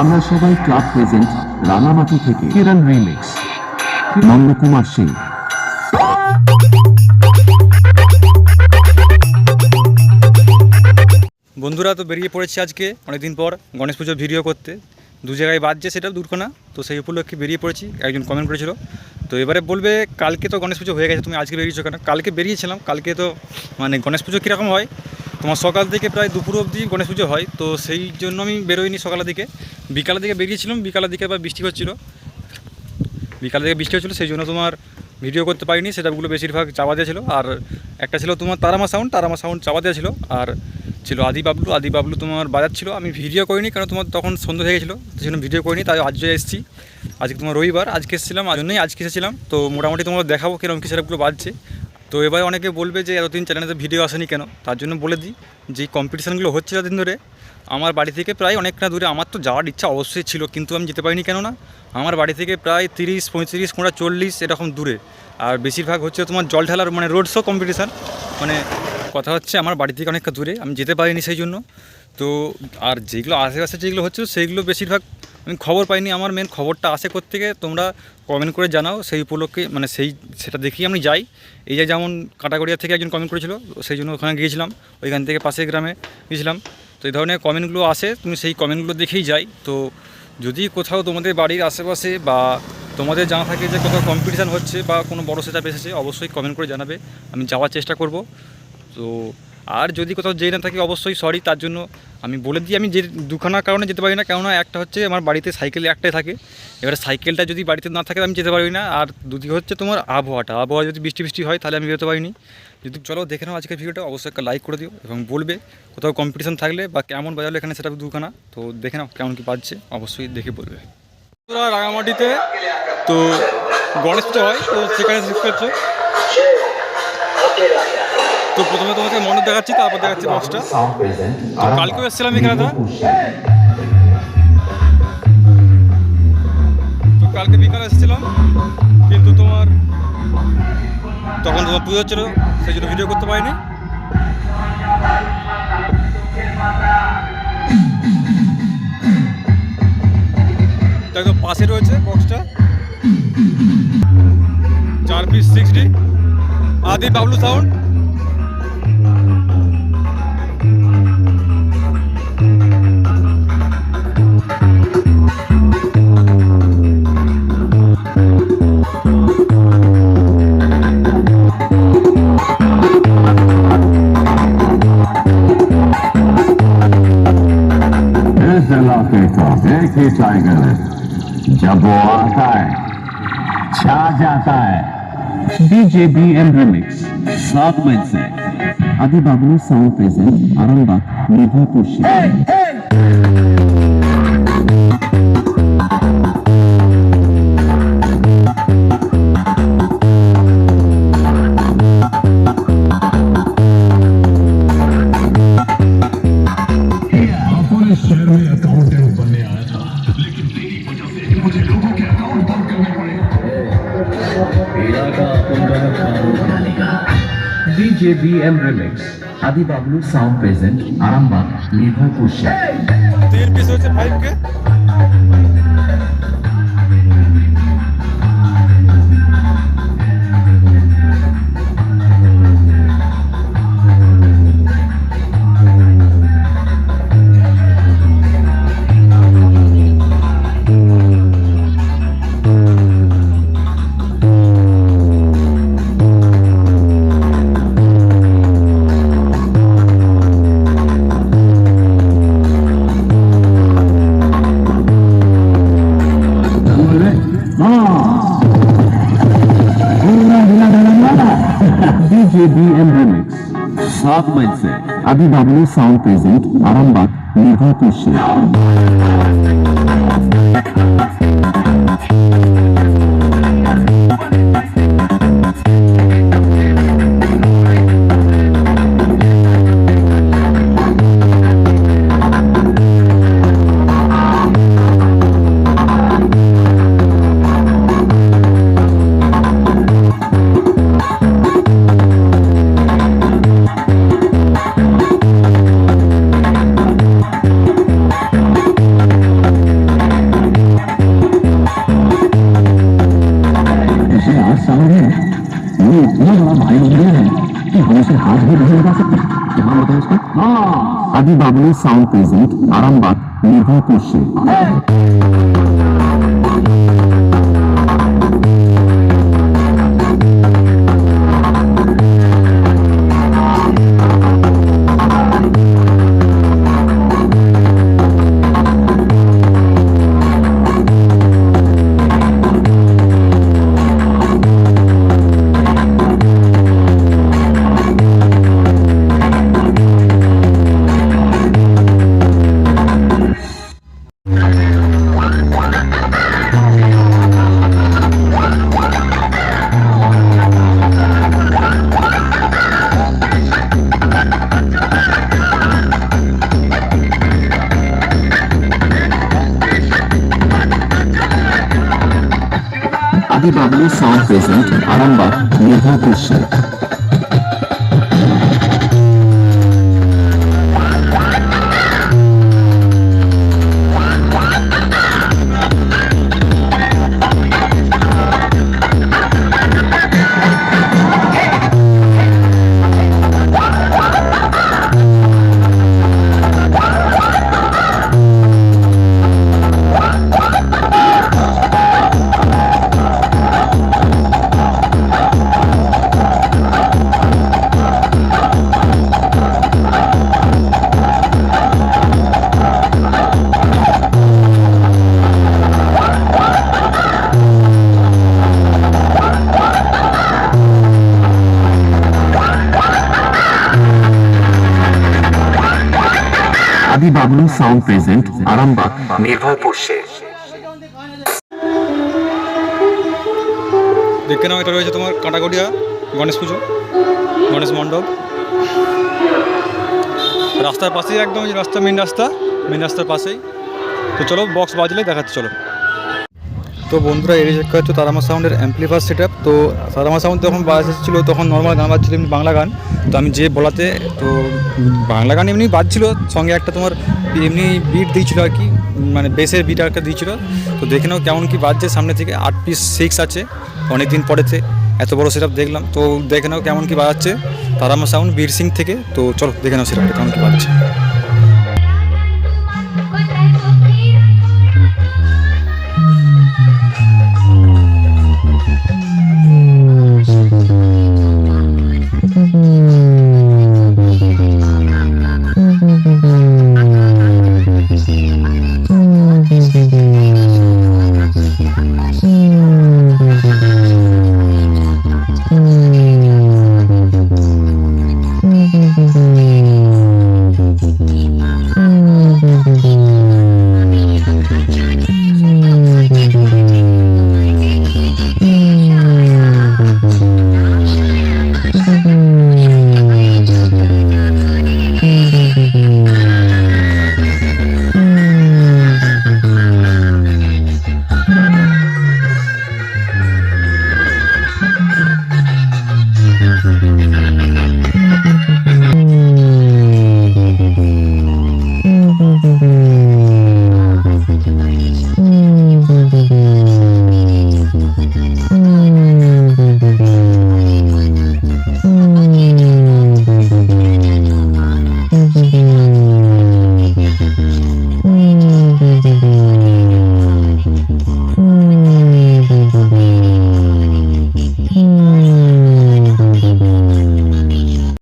আমরা সবাই club present Rangamati থেকে। কিরণ রিমিক্স। নন্দকুমার সিং। বন্ধুরা তো বেরিয়ে পড়েছি আজকে। অনেকদিন পর গণেশ পুজোর ভিডিও করতে। দু জায়গায় বাজছে সেটা দুর্ঘটনা তো সেই উপলক্ষে বেরিয়ে পড়েছি। একজন কমেন্ট করেছিল। তো এবারে বলবে কালকে তো গণেশ পুজো হয়ে গেছে তুমি আজকে বেরিয়েছো কেন? কালকে বেরিয়েছিলাম কালকে তো মানে গণেশ পুজো কীরকম হয়? তোমার সকাল থেকে প্রায় দুপুর অবধি গণেশ পুজো হয়, তো সেই জন্য আমি বেরোইনি সকালের দিকে। বিকালের দিকে বেরিয়েছিলাম, বিকালের দিকে আবার বৃষ্টি হচ্ছিল। বিকাল থেকে বৃষ্টি হচ্ছিল, সেই জন্য তোমার ভিডিও করতে পারিনি সেটাগুলো বেশিরভাগ চাপা দিয়েছিল আর একটা ছিল তোমার তারামা সাউন্ড তারামা সাউন্ড চাপা দেওয়া ছিল। আর ছিল আদি বাবলু আদি বাবলু তোমার বাজাচ্ছিল। আমি ভিডিও করিনি, কারণ তোমার তখন সন্ধ্যা হয়ে গেছিল, সেই জন্য ভিডিও করিনি, তাই আজ এসেছি। আজকে তোমার রবিবার, আজকে এসেছিলাম আর জন্যই আজকে এসেছিলাম। তো মোটামুটি তোমার দেখাবো কীরকম কী সেরকমগুলো বাজছে। তো এবার অনেকে বলবে যে এতদিন চ্যানেলে ভিডিও আসেনি কেন? তার জন্য বলে দিই, যে কম্পিটিশানগুলো হচ্ছে এতদিন ধরে, আমার বাড়ি থেকে প্রায় অনেকটা দূরে, আমার তো যাওয়ার ইচ্ছা অবশ্যই ছিল, কিন্তু আমি যেতে পারিনি কেন না আমার বাড়ি থেকে প্রায় তিরিশ, পঁয়ত্রিশ কোনটা চল্লিশ এরকম দূরে। আর বেশিরভাগ হচ্ছে তোমার জল ঢালার মানে রোড শো কম্পিটিশান মানে কথা হচ্ছে আমার বাড়ি থেকে অনেকটা দূরে, আমি যেতে পারিনি সেই জন্য। তো আর যেগুলো আশেপাশে যেগুলো হচ্ছে, সেইগুলো বেশিরভাগ আমি খবর পাইনি, আমার মেন খবরটা আসে করতে থেকে তোমরা কমেন্ট করে জানাও সেই উপলক্ষে মানে সেই, সেটা দেখেই আমি যাই। এই যে যেমন কাটাগড়িয়া থেকে একজন কমেন্ট করেছিল, সেই জন্য ওখানে গিয়েছিলাম, ওইখান থেকে পাশের গ্রামে গিয়েছিলাম। তো এই ধরনের কমেন্টগুলো আসে, তুমি সেই কমেন্টগুলো দেখেই যাই। তো যদি কোথাও তোমাদের বাড়ির আশেপাশে বা তোমাদের জানা থাকে যে কোথাও কম্পিটিশান হচ্ছে বা কোনো বড়ো সেটা এসেছে, অবশ্যই কমেন্ট করে জানাবে। আমি যাওয়ার চেষ্টা করব। তো আর যদি কোথাও যেয়ে না থাকি, অবশ্যই সরি তার জন্য আমি বলে দিই। আমি যে দুখানা কারণে যেতে পারি না, কেননা একটা হচ্ছে আমার বাড়িতে সাইকেল একটাই থাকে। এবারে সাইকেলটা যদি বাড়িতে না থাকে, আমি যেতে পারি না। আর দুদিকে হচ্ছে তোমার আবহাওয়াটা। আবহাওয়া যদি বৃষ্টি বৃষ্টি হয়, তাহলে আমি বেরোতে পারিনি। যদি চলো দেখে নাও আজকের ভিডিওটা অবশ্যই একটা লাইক করে দিও এবং বলবে কোথাও কম্পিটিশান থাকলে বা কেমন বাজালো এখানে সেটা দুখানা। তো দেখে নাও কেমন কি বাজছে, অবশ্যই দেখে বলবে। রাঙামাটিতে তো গণেশ হয়, তো সেখানে শিফট তো প্রথমে তোমাকে মনে দেখাচ্ছি, তারপর দেখাচ্ছি বক্সটা তো কালকেও এসেছিলাম এখানে তো কালকে বিকালে এসেছিলাম, কিন্তু তোমার তখন তোমার পুজো হচ্ছিল সেই জন্য ভিডিও করতে পারিনি। একদম পাশে রয়েছে বক্সটা চার পিস সিক্সটি আদি বাবলু সাউন্ড असली टाइगर जब वो आता है, छा जाता है। डीजे एम रिमिक्स सात मई से। अभी बाबू साउंड प्रेजेंट आरंभ निभा पुरुष ডিজে বি এম রিমিক্স আদি বাবলু সাউন্ড প্রেজেন্ট আরামবাগ নির্ভয় কুশিয়া सात मई से अभी बाबू साउंड प्रेजेंट आरंभ निर्भर से से हाथ भी नहीं लगा सकते। जवाब बताए उसका? हाँ। अभी बाबू साउंड प्रेजेंट आरामबाग बाग निर्भय पूछे Bubble Sound present in Arambagh, Nirbhar Kushi. আদি বাবলু সাউন্ড প্রেজেন্ট আরামবাগ নির্ভয় পড়ছে দেখে নাও এটা রয়েছে তোমার কাটাগড়িয়া গণেশ পুজো গণেশ মণ্ডপ। রাস্তার পাশেই একদম রাস্তা মেন রাস্তা মেন রাস্তার পাশেই। তো চলো বক্স বাজলে দেখাচ্ছি চলো। তো বন্ধুরা, এই চেক হচ্ছে তারামা সাউন্ডের অ্যাম্পলিফায়ার সেট তো তারামা সাউন্ড যখন বাজছিল তখন নর্মাল গান বাজছিল এমনি বাংলা গান। তো আমি যে বলাতে, তো বাংলা গান এমনি বাজছিল, সঙ্গে একটা তোমার এমনি বিট দিয়েছিল আর কি মানে বেসের বিট আর একটা দিয়েছিল। তো দেখে নাও কেমন কি বাজছে, সামনে থেকে আট পিস সিক্স আছে অনেক দিন পরেতে এত বড় সেট দেখলাম। তো দেখে নাও কেমন কি বাজাচ্ছে তারামা সাউন্ড বীর সিং থেকে। তো চলো, দেখে নাও সেটআপটা কেমন কি বাজছে।